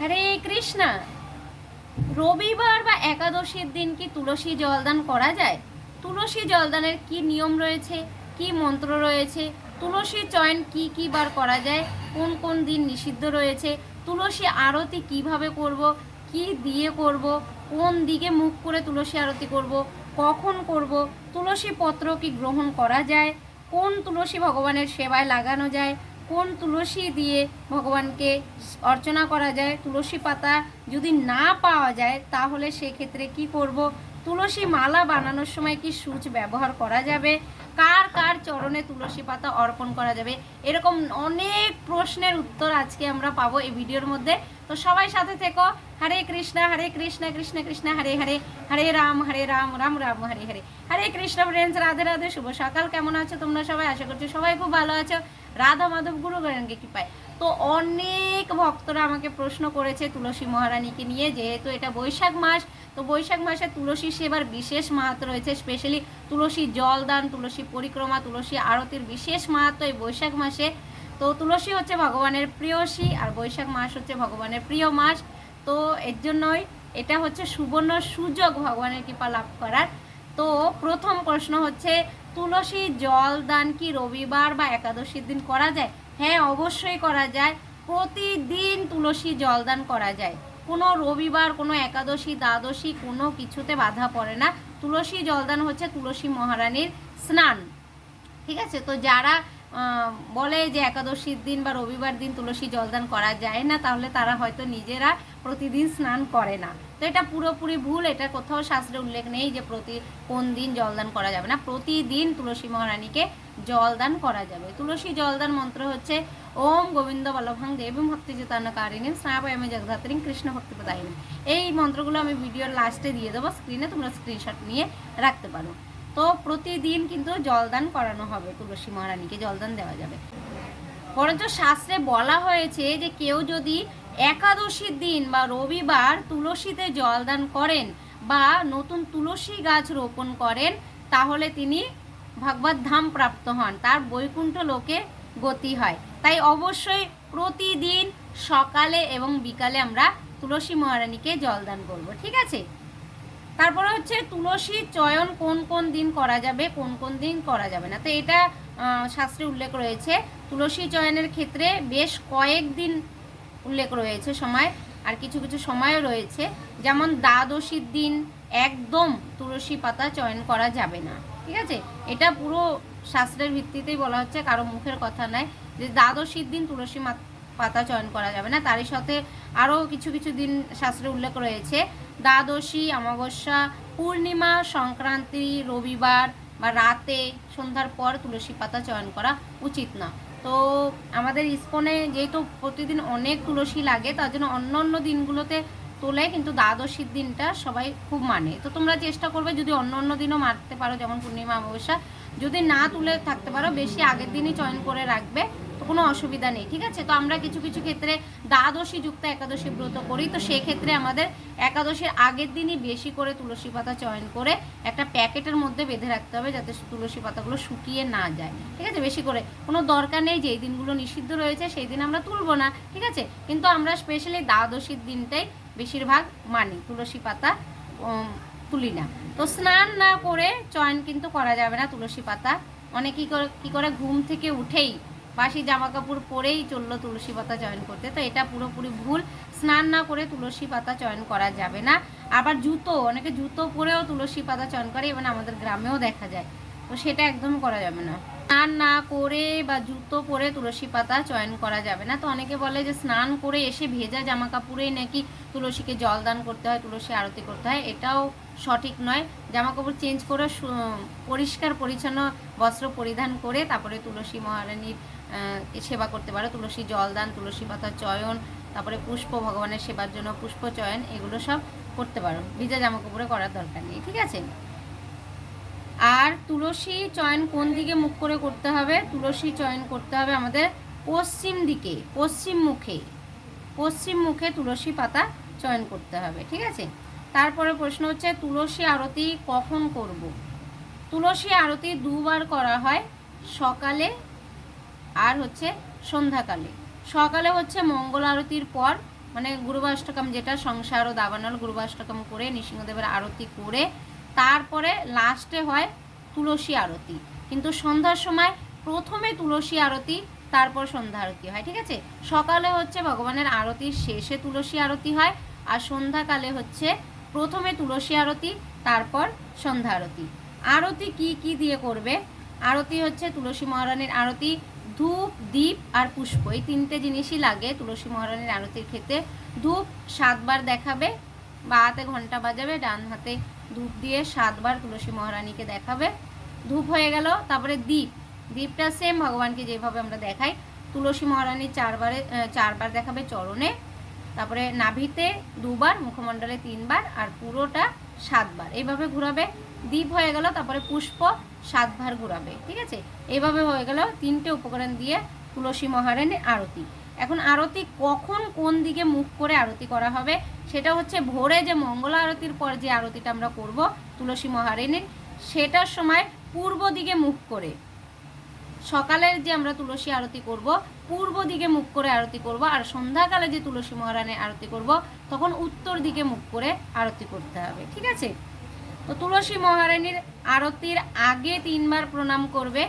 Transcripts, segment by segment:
হরে কৃষ্ণা। রবিবার বা একাদশীর দিন কি তুলসী জলদান করা যায়? তুলসী জলদানের কি নিয়ম রয়েছে? কি মন্ত্র রয়েছে? তুলসী চয়ন কি কি বার করা যায়? কোন কোন দিন নিষিদ্ধ রয়েছে? তুলসী আরতি কীভাবে করব? কি দিয়ে করব? কোন দিকে মুখ করে তুলসী আরতি করব? কখন করব? তুলসী পত্র কি গ্রহণ করা যায়? কোন তুলসী ভগবানের সেবায় লাগানো যায়? কোন তুলসী দিয়ে ভগবানকে অর্চনা করা যায়? তুলসী পাতা যদি না পাওয়া যায়, তাহলে সেক্ষেত্রে কি করব? তুলসী মালা বানানোর সময় কি সূচ ব্যবহার করা যাবে? কার কার চরণে তুলসী পাতা অর্পণ করা যাবে? এরকম অনেক প্রশ্নের উত্তর আজকে আমরা পাবো এই ভিডিওর মধ্যে। তো সবাই সাথে থেকো। হরে কৃষ্ণ হরে কৃষ্ণ কৃষ্ণ কৃষ্ণ, হরে হরে। হরে রাম হরে রাম রাম রাম, হরে হরে। হরে কৃষ্ণ ফ্রেন্ডস রাধে রাধে। শুভ সকাল। কেমন আছো তোমরা সবাই? আশা করছি সবাই খুব ভালো আছো। রাধা মাধব গুরু গণকে কি পায় তো অনেক ভক্তরা আমাকে প্রশ্ন করেছে তুলসী মহারানীকে নিয়ে, যেহেতু এটা বৈশাখ মাস, তো বৈশাখ মাসে তুলসী সেবার বিশেষ মাহাত্ম রয়েছে স্পেশালি তুলসী জলদান, তুলসী পরিক্রমা, তুলসী আরতির বিশেষ মাহাত্ম এই বৈশাখ মাসে। তো তুলসী হচ্ছে ভগবানের প্রিয়সী আর বৈশাখ মাস হচ্ছে ভগবানের প্রিয় মাস। তো এর জন্যই এটা হচ্ছে সুবর্ণ সুযোগ ভগবানের কৃপা লাভ করার। তো প্রথম প্রশ্ন হচ্ছে, তুলসী জল দান কি রবিবার বা একাদশীর দিন করা যায়? হ্যাঁ অবশ্যই করা যায়। প্রতিদিন তুলসী জলদান করা যায়। কোনো রবিবার, কোনো একাদশী, দ্বাদশী কোনো কিছুতে বাধা পড়ে না। তুলসী জলদান হচ্ছে তুলসী মহারানীর স্নান। ঠিক আছে? তো যারা বলে যে একাদশীর দিন বা রবিবার দিন তুলসী জলদান করা যায় না, তাহলে তারা হয়তো নিজেরা প্রতিদিন স্নান করে না। তো এটা পুরোপুরি ভুল। এটা কোথাও শাস্ত্রে উল্লেখ নেই যে প্রতি, কোন দিন জলদান করা যাবে না। প্রতিদিন তুলসী মহারানীকে জলদান করা যাবে। তুলসী জলদান মন্ত্র হচ্ছে, ওম গোবিন্দ বল্লভাং দেবী ভক্তি চেতনা কারিণী স্নাপয়ামে জগধাত্রী কৃষ্ণ ভক্তি প্রদায়িনী এই মন্ত্রগুলো আমি ভিডিওর লাস্টে দিয়ে দেবো স্ক্রিনে তোমরা স্ক্রিনশট নিয়ে রাখতে পারো। তো প্রতিদিন কিন্তু জলদান করানো হবে তুলসী মহারানীকে, জলদান দেওয়া যাবে। বরঞ্চ শাস্ত্রে বলা হয়েছে যে কেউ যদি একাদশীর দিন বা রবিবার তুলসীতে জলদান করেন বা নতুন তুলসী গাছ রোপণ করেন, তাহলে তিনি ভগবত ধাম প্রাপ্ত হন। তার বৈকুণ্ঠ লোকে গতি হয়। তাই অবশ্যই প্রতিদিন সকালে এবং বিকালে আমরা তুলসী মহারানীকে জলদান করব, ঠিক আছে? তারপরে হচ্ছে তুলসী চয়ন কোন কোন দিন করা যাবে, কোন কোন দিন করা যাবে না। তো এটা শাস্ত্রে উল্লেখ রয়েছে। তুলসী চয়নের ক্ষেত্রে বেশ কয়েক দিন উল্লেখ রয়েছে সময়, আর কিছু কিছু সময়ও রয়েছে। যেমন দ্বাদশীর দিন একদম তুলসী পাতা চয়ন করা যাবে না। ঠিক আছে? এটা পুরো শাস্ত্রের ভিত্তিতেই বলা হচ্ছে, কারও মুখের কথা নয় যে দ্বাদশীর দিন তুলসী পাতা চয়ন করা যাবে না, তারই সাথে আরও কিছু কিছু দিন শাস্ত্রে উল্লেখ রয়েছে। দ্বাদশী, অমাবস্যা, পূর্ণিমা, সংক্রান্তি, রবিবার বা রাতে সন্ধ্যার পর তুলসী পাতা চয়ন করা উচিত না। তো আমাদের ইস্কনে যেহেতু প্রতিদিন অনেক তুলসী লাগে, তার জন্য অন্য অন্য দিনগুলোতে তোলে, কিন্তু দ্বাদশীর দিনটা সবাই খুব মানে। তো তোমরা চেষ্টা করবে যদি অন্য অন্য দিনও মারতে পারো, যেমন পূর্ণিমা, অমাবস্যা, যদি না তুলে থাকতে পারো, বেশি আগের দিনই চয়ন করে রাখবে, তো কোনো অসুবিধা নেই, ঠিক আছে? তো আমরা কিছু কিছু ক্ষেত্রে দ্বাদশী যুক্ত একাদশী ব্রত করি। তো সেক্ষেত্রে আমাদের একাদশীর আগের দিনই বেশি করে তুলসী পাতা চয়ন করে একটা প্যাকেটের মধ্যে বেঁধে রাখতে হবে, যাতে তুলসী পাতাগুলো শুকিয়ে না যায়, ঠিক আছে? বেশি করে। কোনো দরকার নেই যেই দিনগুলো নিষিদ্ধ রয়েছে, সেই দিন আমরা তুলবো না, ঠিক আছে? কিন্তু আমরা স্পেশালি দ্বাদশীর দিনটাই বেশিরভাগ মানি তুলসী পাতা তুলি না। তো স্নান না করে চয়ন কিন্তু করা যাবে না তুলসী পাতা। অনেকেই কী করে ঘুম থেকে উঠেই বাসি জামা কাপড় পরেই চলল তুলসী পাতা চয়ন করতে। তো এটা পুরোপুরি ভুল। স্নান না করে তুলসী পাতা চয়ন করা যাবে না। আবার জুতো, অনেকে জুতো পরেও তুলসী পাতা চয়ন করে এবং আমাদের গ্রামেও দেখা যায়। তো সেটা একদম করা যাবে না। স্নান না করে বা জুতো পরে তুলসী পাতা চয়ন করা যাবে না। তো অনেকে বলে যে স্নান করে এসে ভেজা জামা কাপড়েই নাকি তুলসীকে জল দান করতে হয়, তুলসী আরতি করতে হয়। এটাও সঠিক নয়। জামা কাপড় চেঞ্জ করে পরিষ্কার, পরিচ্ছন্ন বস্ত্র পরিধান করে তারপরে তুলসী মহারানীর সেবা করতে পারো। তুলসী জল দান, তুলসী পাতা চয়ন, তারপরে পুষ্প ভগবানের সেবার জন্য পুষ্প চয়ন, এগুলো সব করতে পারো। ভিজা জামা কাপড়ে করার দরকার নেই, ঠিক আছে? আর তুলসী চয়ন কোন দিকে মুখ করে করতে হবে? তুলসী চয়ন করতে হবে আমাদের পশ্চিম দিকে, পশ্চিম মুখে। পশ্চিম মুখে তুলসী পাতা চয়ন করতে হবে, ঠিক আছে? তারপরে প্রশ্ন হচ্ছে, তুলসী আরতি কখন করব? তুলসী আরতি দুবার করা হয় সকালে আর হচ্ছে সন্ধ্যাকালে। সকালে হচ্ছে মঙ্গল আরতির পর মানে গুরুবাষ্টকম যেটা সংসার ও দাবানল গুরুবাষ্টকম করে নৃসিংহদেবের আরতি করে তারপরে লাস্টে হয় তুলসী আরতি। কিন্তু সন্ধ্যার সময় প্রথমে তুলসী আরতি, তারপর সন্ধ্যা আরতি হয়, ঠিক আছে? সকালে হচ্ছে ভগবানের আরতির শেষে তুলসী আরতি হয়, আর সন্ধ্যাকালে হচ্ছে প্রথমে তুলসী আরতি, তারপর সন্ধ্যা আরতি। আরতি কি কি দিয়ে করবে? আরতি হচ্ছে তুলসী মহারানীর আরতি, ধূপ, দীপ আর পুষ্প। এই তিনটে জিনিসই লাগে তুলসী মহারানীর আরতির ক্ষেত্রে। ধূপ সাতবার দেখাবে, বা হাতে ঘণ্টা বাজাবে, ডান হাতে ধূপ দিয়ে সাতবার তুলসী মহারানীকে দেখাবে। ধূপ হয়ে গেল, তারপরে দ্বীপ। দ্বীপটা সেম ভগবানকে যেভাবে আমরা দেখাই। তুলসী মহারানী চারবারে চারবার দেখাবে চরণে, তারপরে নাভিতে দুবার, মুখমণ্ডলে তিনবার, আর পুরোটা সাতবার। এইভাবে ঘুরাবে। দ্বীপ হয়ে গেল, তারপরে পুষ্প সাতবার ঘুরাবে, ঠিক আছে? এইভাবে হয়ে গেল তিনটে উপকরণ দিয়ে তুলসী মহারানীর আরতি। এখন আরতি কখন কোন দিকে মুখ করে আরতি করা হবে, সেটা হচ্ছে ভোরে যে মঙ্গল আরতির পর যে আরতিটা আমরা করব তুলসী মহারানীর, সেটার সময় পূর্ব দিকে মুখ করে, সকালের যে আমরা তুলসী আরতি করব, পূর্ব দিকে মুখ করে আরতি করব, আর সন্ধ্যাকালে যে তুলসী মহারানীর আরতি করব, তখন উত্তর দিকে মুখ করে আরতি করতে হবে, ঠিক আছে? তো তুলসী মহারানীর আরতির আগে তিনবার প্রণাম করবে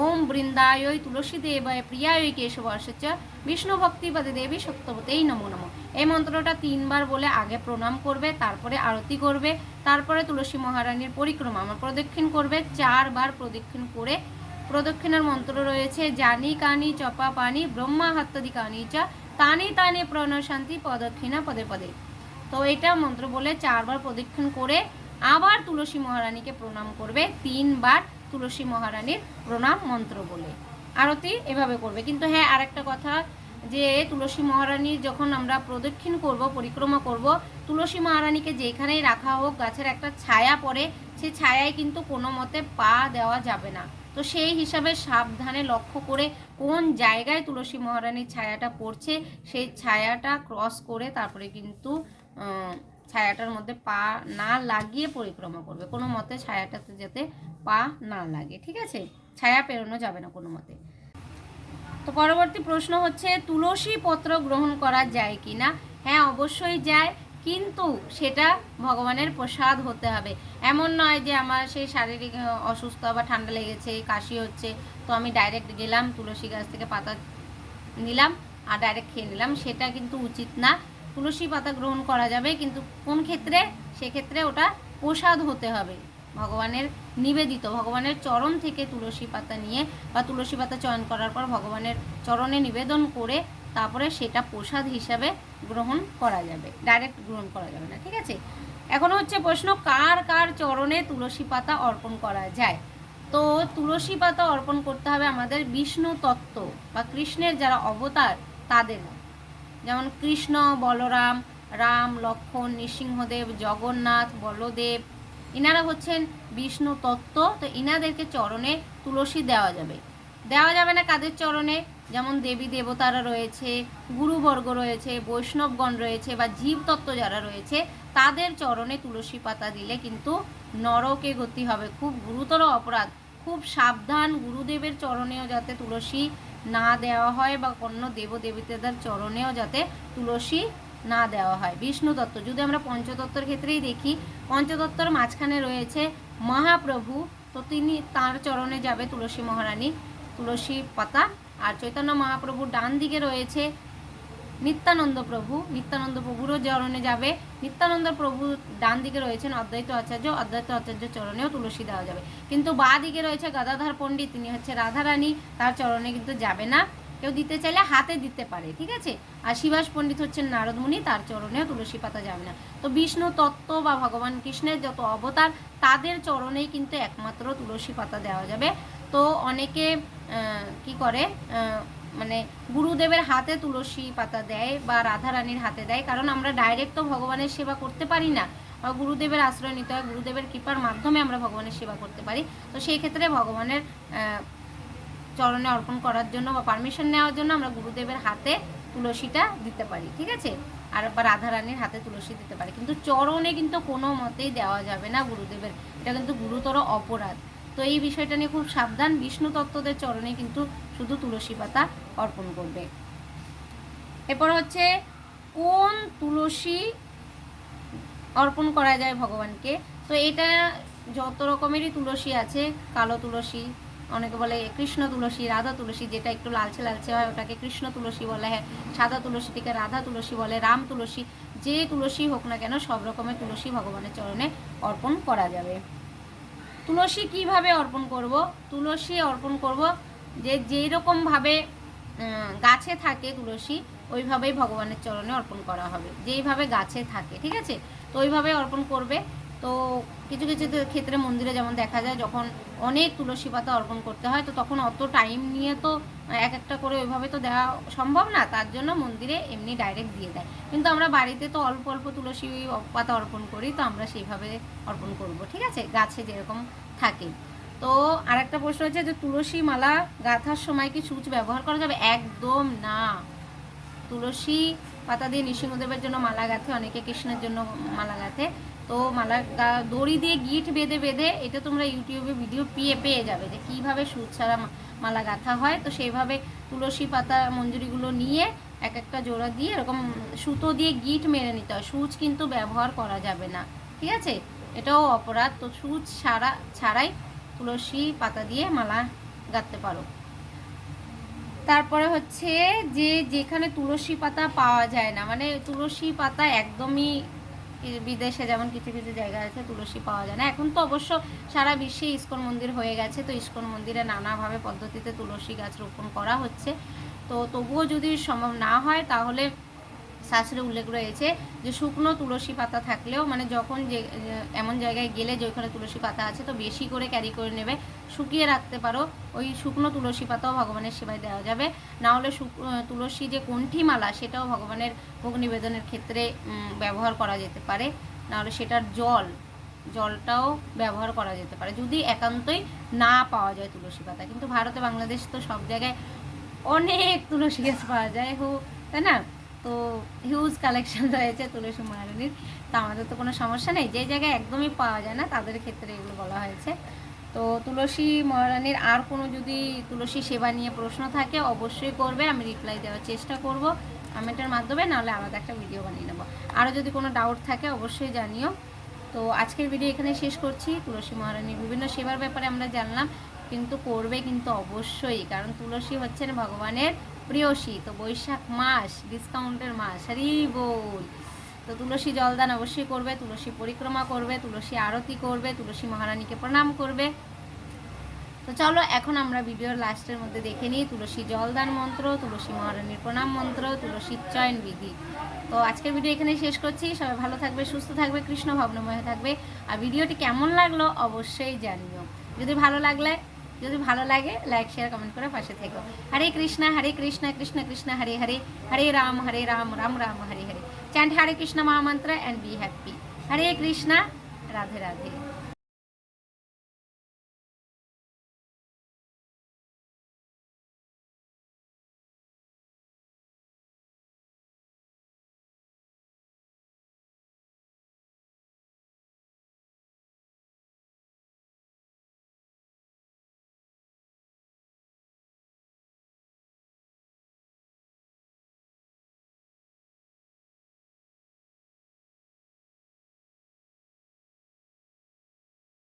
ওম বৃন্দায় তুলসী দেবায় প্রিয়ায় কেশবর্ষচ বিষ্ণু ভক্তিপদে দেবী সত্যবতেই নমো নমো। এই মন্ত্রটা তিনবার বলে আগে প্রণাম করবে, তারপরে আরতি করবে, তারপরে তুলসী মহারানীর পরিক্রমা আমার প্রদক্ষিণ করবে, চারবার প্রদক্ষিণ করে প্রদক্ষিণার মন্ত্র রয়েছে, জানি কানি চপা পানি, ব্রহ্মা হাত্তাদি কানি চা, তানি তানি প্রণশান্তি প্রদক্ষিণা পদে পদে। তো এটা মন্ত্র বলে চারবার প্রদক্ষিণ করে আবার তুলসী মহারানীকে প্রণাম করবে, তিনবার তুলসী মহারানীর প্রণাম মন্ত্র বলে। আরতি এভাবে করবে। কিন্তু হ্যাঁ আরেকটা কথা যে তুলসী মহারানীর যখন আমরা প্রদক্ষিণ করব, পরিক্রমা করব, তুলসী মহারানীকে যেখানেই রাখা হোক, গাছের একটা ছায়া পড়ে, সে ছায়ায় কিন্তু কোনো মতে পা দেওয়া যাবে না। তো সেই হিসাবে সাবধানে লক্ষ্য করে কোন জায়গায় তুলসী মহারানীর ছায়াটা পড়ছে, সেই ছায়াটা ক্রস করে তারপরে কিন্তু ছায়াটার মধ্যে পা না লাগিয়ে পরিক্রমা করবে। কোনো মতে ছায়াটাতে যাতে পা না লাগে, ঠিক আছে? ছায়া পেরোনো যাবে না কোনো মতে। তো পরবর্তী প্রশ্ন হচ্ছে, তুলসী পত্র গ্রহণ করা যায় কি না? হ্যাঁ অবশ্যই যায়, কিন্তু সেটা ভগবানের প্রসাদ হতে হবে। এমন নয় যে আমার সেই শারীরিক অসুস্থ বা ঠান্ডা লেগেছে, কাশি হচ্ছে, তো আমি ডাইরেক্ট গেলাম, তুলসী গাছ থেকে পাতা নিলাম আর ডাইরেক্ট খেয়ে নিলাম, সেটা কিন্তু উচিত না। তুলসী পাতা গ্রহণ করা যাবে, কিন্তু কোন ক্ষেত্রে? সেক্ষেত্রে ওটা প্রসাদ হতে হবে। ভগবানের নিবেদিত, ভগবানের চরণ থেকে তুলসী পাতা নিয়ে বা তুলসী পাতা চয়ন করার পর ভগবানের চরণে নিবেদন করে তারপরে সেটা প্রসাদ হিসাবে গ্রহণ করা যাবে ডাইরেক্ট গ্রহণ করা যাবে না, ঠিক আছে? এখন হচ্ছে প্রশ্ন, কার কার চরণে তুলসী পাতা অর্পণ করা যায়? তো তুলসী পাতা অর্পণ করতে হবে আমাদের বিষ্ণু তত্ত্ব বা কৃষ্ণের যারা অবতার, তাদের যেমন কৃষ্ণ, বলরাম, রাম লক্ষ্মণ নৃসিংহদেব, জগন্নাথ, বলদেব। ইনারা হচ্ছেন বিষ্ণু তত্ত্ব, তো ইনাদেরকে চরণে তুলসী দেওয়া যাবে। দেওয়া যাবে না কাদের চরণে? যেমন দেবী দেবতারা রয়েছে, গুরুবর্গ রয়েছে, বৈষ্ণবগণ রয়েছে বা জীবতত্ত্ব যারা রয়েছে, তাদের চরণে তুলসী পাতা দিলে কিন্তু নরকে গতি হবে। খুব গুরুতর অপরাধ। খুব সাবধান গুরুদেবের চরণেও যাতে তুলসী না দেওয়া হয় বা অন্য দেবদেবীদের চরণেও যাতে তুলসী না দেওয়া হয়। বিষ্ণু তত্ত্ব যদি আমরা পঞ্চতত্ত্বের ক্ষেত্রেই দেখি পঞ্চতত্ত্বর মাঝখানে রয়েছে মহাপ্রভু, তো তিনি তার চরণে যাবে তুলসী মহারানী, তুলসী পাতা। আর চৈতন্য মহাপ্রভুর ডান দিকে রয়েছে নিত্যানন্দ প্রভু, নিত্যানন্দ প্রভুরও চরণে যাবে। নিত্যানন্দ প্রভু ডান দিকে রয়েছেন অদ্বৈত আচার্য অদ্বৈত আচার্য চরণেও তুলসী দেওয়া যাবে। কিন্তু বা দিকে রয়েছে গদাধর পণ্ডিত, তিনি হচ্ছে রাধারানী, তার চরণে কিন্তু যাবে না। কেউ দিতে চাইলে হাতে দিতে পারে, ঠিক আছে? আর শিবাস পণ্ডিত হচ্ছেন নারদমুনি, তার চরণেও তুলসী পাতা যাবে না। তো বিষ্ণু তত্ত্ব বা ভগবান কৃষ্ণের যত অবতার, তাদের চরণেই কিন্তু একমাত্র তুলসী পাতা দেওয়া যাবে। তো অনেকে কি করে মানে গুরুদেবের হাতে তুলসী পাতা দেয় বা রাধারানীর হাতে দেয়, কারণ আমরা ডাইরেক্ট তো ভগবানের সেবা করতে পারি না। বা গুরুদেবের আশ্রয় নিতে হয়, গুরুদেবের কৃপার মাধ্যমে আমরা ভগবানের সেবা করতে পারি। তো সেই ক্ষেত্রে ভগবানের চরণে অর্পণ করার জন্য বা পারমিশন নেওয়ার জন্য আমরা গুরুদেবের হাতে তুলসীটা দিতে পারি, ঠিক আছে? আর বা রাধারানীর হাতে তুলসী দিতে পারি। কিন্তু চরণে কিন্তু কোনো মতেই দেওয়া যাবে না গুরুদেবের। এটা কিন্তু গুরুতর অপরাধ। তো এই বিষয়টা নিয়ে খুব সাবধান। বিষ্ণু তত্ত্বদের চরণে কিন্তু শুধু তুলসী পাতা অর্পণ করবে। এরপর হচ্ছে, কোন তুলসী অর্পণ করা যায় ভগবানকে? তো এটা যত রকমেরই তুলসী আছে, কালো তুলসী, অনেকে বলে কৃষ্ণ তুলসী, রাধা তুলসী, যেটা একটু লালচে লালচে হয়, ওটাকে কৃষ্ণ তুলসী বলে হ্যাঁ সাদা তুলসীটিকে রাধা তুলসী বলে, রাম তুলসী, যে তুলসী হোক না কেন, সব রকমের তুলসী ভগবানের চরণে অর্পণ করা যাবে। তুলসী কীভাবে অর্পণ করব? তুলসী অর্পণ করব যে যেই রকমভাবে গাছে থাকে তুলসী, ওইভাবেই ভগবানের চরণে অর্পণ করা হবে। যেইভাবে গাছে থাকে, ঠিক আছে? তো ওইভাবে অর্পণ করবে। তো কিছু কিছু ক্ষেত্রে মন্দিরে যেমন দেখা যায়, যখন অনেক তুলসী পাতা অর্পণ করতে হয়, তো তখন অত টাইম নিয়ে তো এক একটা করে ওইভাবে তো দেওয়া সম্ভব না। তার জন্য মন্দিরে এমনি ডাইরেক্ট দিয়ে দেয়। কিন্তু আমরা বাড়িতে তো অল্প অল্প তুলসী পাতা অর্পণ করি, তো আমরা সেইভাবে অর্পণ করব, ঠিক আছে? গাছে যেরকম থাকে। তো আরেকটা প্রশ্ন হচ্ছে যে তুলসী মালা গাঁথার সময় কি সূচ ব্যবহার করা যাবে? একদম না। তুলসী পাতা দিয়ে নৃসিংহদেবের জন্য মালা গাঁথে, অনেকে কৃষ্ণের জন্য মালা গাঁথে। তো মালা দড়ি দিয়ে গিট বেঁধে বেঁধে এটা তোমরা ইউটিউবে ভিডিও পেয়ে পেয়ে যাবে যে কীভাবে সুচ ছাড়া মালা গাঁথা হয়। তো সেইভাবে তুলসী পাতা মঞ্জুরিগুলো নিয়ে এক একটা জোড়া দিয়ে এরকম সুতো দিয়ে গিট মেরে নিতে হয়। সুচ কিন্তু ব্যবহার করা যাবে না। ঠিক আছে? এটাও অপরাধ। তো সুচ ছাড়া, ছাড়াই তুলসী পাতা দিয়ে মালা গাঁথতে পারো। তারপরে হচ্ছে যে যেখানে তুলসী পাতা পাওয়া যায় না মানে তুলসী পাতা একদমই বিদেশে যেমন কিছু কিছু জায়গা আছে তুলসী পাওয়া যায় না। এখন তো অবশ্য সারা বিশ্বে ইস্কন মন্দির হয়ে গেছে, তো ইস্কন মন্দিরে নানাভাবে পদ্ধতিতে তুলসী গাছ রোপণ করা হচ্ছে। তো তবুও যদি সম্ভব না হয় তাহলে শাস্ত্রে উল্লেখ রয়েছে যে শুকনো তুলসী পাতা থাকলেও মানে যখন যে এমন জায়গায় গেলে যে ওইখানে তুলসী পাতা আছে, তো বেশি করে ক্যারি করে নেবে। শুকিয়ে রাখতে পারো, ওই শুকনো তুলসী পাতাও ভগবানের সেবায় দেওয়া যাবে। না হলে তুলসী যে কণ্ঠি মালা সেটাও ভগবানের ভোগ নিবেদনের ক্ষেত্রে ব্যবহার করা যেতে পারে। না হলে সেটার জল, জলটাও ব্যবহার করা যেতে পারে, যদি একান্তই না পাওয়া যায় তুলসী পাতা। কিন্তু ভারতে, বাংলাদেশ তো সব জায়গায় অনেক তুলসী গাছ পাওয়া যায় হোক তাই না? তো হিউজ কালেকশন রয়েছে তুলসী মহারানীর তা আমাদের তো কোনো সমস্যা নেই। যে জায়গায় একদমই পাওয়া যায় না, তাদের ক্ষেত্রে এগুলো বলা হয়েছে। তো তুলসী মহারানীর আর কোনো যদি তুলসী সেবা নিয়ে প্রশ্ন থাকে, অবশ্যই করবে। আমি রিপ্লাই দেওয়ার চেষ্টা করব কমেন্টের মাধ্যমে, নাহলে আলাদা একটা ভিডিও বানিয়ে নেব। আরও যদি কোনো ডাউট থাকে, অবশ্যই জানিও। তো আজকের ভিডিও এখানে শেষ করছি। তুলসী মহারানীর বিভিন্ন সেবার ব্যাপারে আমরা জানলাম, কিন্তু করবে কিন্তু অবশ্যই, কারণ তুলসী হচ্ছেন ভগবানের প্রিয়সী, তো বৈশাখ মাস ডিসকাউন্টের মাস হরি বল। তো তুলসী জলদান অবশ্যই করবে, তুলসী পরিক্রমা করবে, তুলসী আরতি করবে, তুলসী মহারানীকে প্রণাম করবে। তো চলো, এখন আমরা ভিডিওর লাস্টের মধ্যে দেখে নিই, তুলসী জলদান মন্ত্র, তুলসী মহারানীর প্রণাম মন্ত্র, তুলসী চয়ন বিধি। তো আজকের ভিডিও এখানে শেষ করছি, সবাই ভালো থাকবে, সুস্থ থাকবে, কৃষ্ণ ভাবনাময় থাকবে। আর ভিডিওটি কেমন লাগল অবশ্যই জানিও। যদি ভালো লাগলে যদি ভালো লাগে লাইক শেয়ার কমেন্ট করে পাশে থেকো। হরে কৃষ্ণ হরে কৃষ্ণ কৃষ্ণ কৃষ্ণ, হরে হরে হরে রাম হরে রাম রাম রাম, হরে হরে। চ্যান্ট হরে কৃষ্ণ মহামন্ত্র and be happy Hare Krishna Radhe Radhe